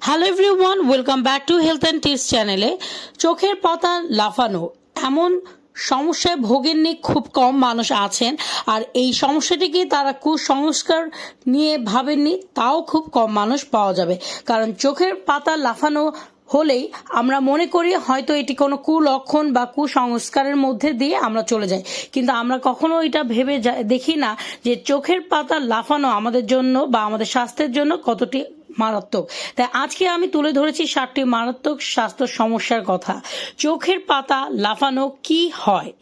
Hello everyone welcome back to health and tips চ্যানেলে চোখের পাতা লাফানো, এমন সমস্যায় ভোগেননি, খুব কম মানুষ আছেন। আর এই সমস্যাটিকে তারা কুসংস্কার নিয়ে ভাবেননি, তাও খুব কম মানুষ পাওয়া যাবে। কারণ চোখের পাতা লাফানো হলেই আমরা মনে করি হয়তো এটি কোনো কুলক্ষণ বা কুসংস্কারের মধ্যে দিয়ে আমরা চলে যাই। কিন্তু আমরা কখনো এটা ভেবে দেখি না যে চোখের পাতা লাফানো আমাদের জন্য বা আমাদের স্বাস্থ্যের জন্য কতটি মারাত্মক। তাই আজকে আমি তুলে ধরেছি সাতটি মারাত্মক স্বাস্থ্য সমস্যার কথা। চোখের পাতা লাফানো কি হয়?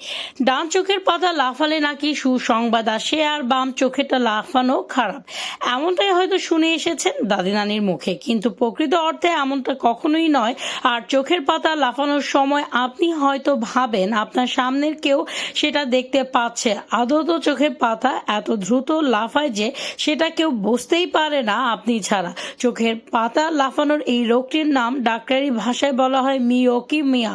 ডান চোখের পাতা লাফালে নাকি সুসংবাদ আসে আর বাম চোখেরটা লাফানো খারাপ? এমনটাই হয়তো শুনে এসেছেন দাদি নানির মুখে। কিন্তু প্রকৃত অর্থে এমনটা কখনোই নয়। আর চোখের পাতা লাফানোর সময় আপনি হয়তো ভাবেন আপনার সামনের কেউ সেটা দেখতে পাচ্ছে। আদত চোখের পাতা এত দ্রুত লাফায় যে সেটা কেউ বুঝতেই পারে না আপনি ছাড়া। চোখের পাতা লাফানোর এই রোগটির নাম ডাক্তারি ভাষায় বলা হয় মিওকিমিয়া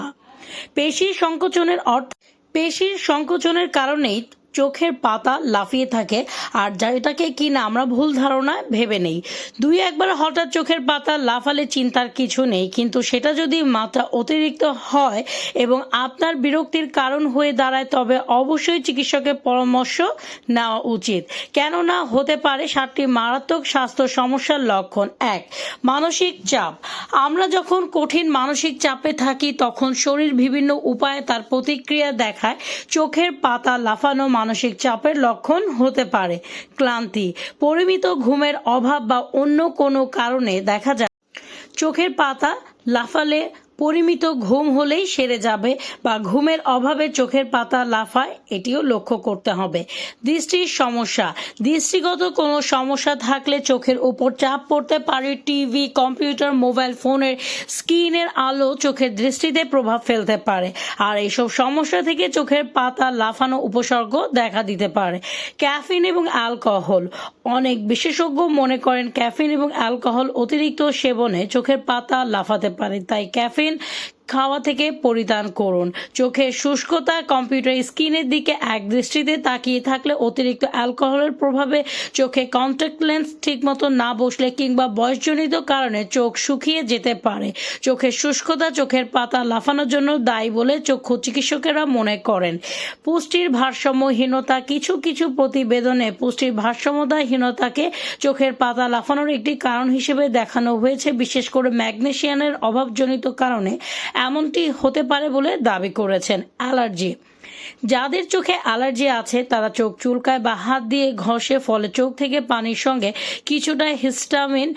পেশি সংকোচনের অর্থ পেশির সংকোচনের কারণেই চোখের পাতা লাফিয়ে থাকে। আর যেটাকে কিনা আমরা ভুল ধারণায় ভেবে নেই। দুই একবার হঠাৎ চোখের পাতা লাফালে চিন্তার কিছু নেই, কিন্তু সেটা যদি মাত্রা অতিরিক্ত হয় এবং আপনার বিরক্তির কারণ হয়ে দাঁড়ায়, তবে অবশ্যই চিকিৎসকের পরামর্শ নেওয়া উচিত। কেননা, হতে পারে সাতটি মারাত্মক স্বাস্থ্য সমস্যার লক্ষণ। এক, মানসিক চাপ। আমরা যখন কঠিন মানসিক চাপে থাকি, তখন শরীর বিভিন্ন উপায়ে তার প্রতিক্রিয়া দেখায়। চোখের পাতা লাফানো মানসিক চাপের লক্ষণ হতে পারে। ক্লান্তি, পরিমিত ঘুমের অভাব বা অন্য কোনো কারণে দেখা যায়। চোখের পাতা লাফালে পরিমিত ঘুম হলেই সেরে যাবে বা ঘুমের অভাবে চোখের পাতা লাফায়, এটিও লক্ষ্য করতে হবে। দৃষ্টির সমস্যা। দৃষ্টিগত কোনো সমস্যা থাকলে চোখের উপর চাপ পড়তে পারে। টিভি, কম্পিউটার, মোবাইল ফোনের স্ক্রিনের আলো চোখের দৃষ্টিতে প্রভাব ফেলতে পারে। আর এইসব সমস্যা থেকে চোখের পাতা লাফানো উপসর্গ দেখা দিতে পারে। ক্যাফিন এবং অ্যালকোহল। অনেক বিশেষজ্ঞ মনে করেন ক্যাফিন এবং অ্যালকোহল অতিরিক্ত সেবনে চোখের পাতা লাফাতে পারে। তাই ক্যাফিন mean খাওয়া থেকে পরিধান করুন। চোখের শুষ্কতা, কম্পিউটার স্ক্রিনের দিকে এক দৃষ্টিতে তাকিয়ে থাকলে অতিরিক্ত অ্যালকোহলের প্রভাবে চোখে কন্ট্যাক্ট লেন্স ঠিকমতো না বসলে কিংবা বয়সজনিত কারণে চোখ শুকিয়ে যেতে পারে। চোখের শুষ্কতা, চোখের পাতা লাফানোর জন্য দায়ী বলে চক্ষু চিকিৎসকেরা মনে করেন। পুষ্টির ভারসাম্যহীনতা, কিছু কিছু প্রতিবেদনে পুষ্টির ভারসাম্যতাহীনতাকে চোখের পাতা লাফানোর একটি কারণ হিসেবে দেখানো হয়েছে, বিশেষ করে ম্যাগনেসিয়ানের অভাবজনিত কারণে। এমনটি হতে পারে বলে দাবি করেছেন অ্যালার্জি। যাদের চোখে অ্যালার্জি আছে, তারা চোখ চুলকায় বা হাত দিয়ে ঘষে, ফলে চোখ থেকে পানির সঙ্গে কিছুটা হিস্টামিন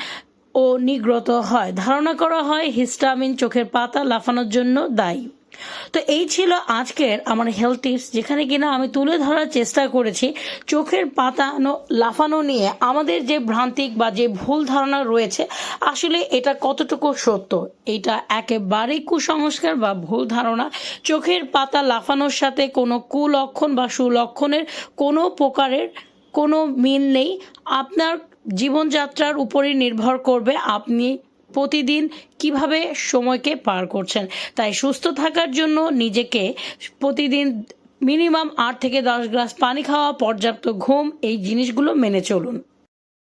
ও নিগ্রত হয়। ধারণা করা হয়, হিস্টামিন চোখের পাতা লাফানোর জন্য দায়ী। তো এই ছিল আজকের আমার হেলথ টিপস যেখানে কিনা আমি তুলে ধরার চেষ্টা করেছি চোখের পাতানো, লাফানো নিয়ে। আমাদের যে ভ্রান্তিক বা যে ভুল ধারণা রয়েছে, আসলে এটা কতটুকু সত্য? এটা একেবারেই কুসংস্কার বা ভুল ধারণা। চোখের পাতা লাফানোর সাথে কোনো কুলক্ষণ বা সুলক্ষণের কোনো প্রকারের কোনো মিল নেই। আপনার জীবনযাত্রার উপরই নির্ভর করবে আপনি প্রতিদিন কীভাবে সময়কে পার করছেন। তাই সুস্থ থাকার জন্য নিজেকে প্রতিদিন মিনিমাম আট থেকে দশ গ্লাস পানি খাওয়া, পর্যাপ্ত ঘুম, এই জিনিসগুলো মেনে চলুন।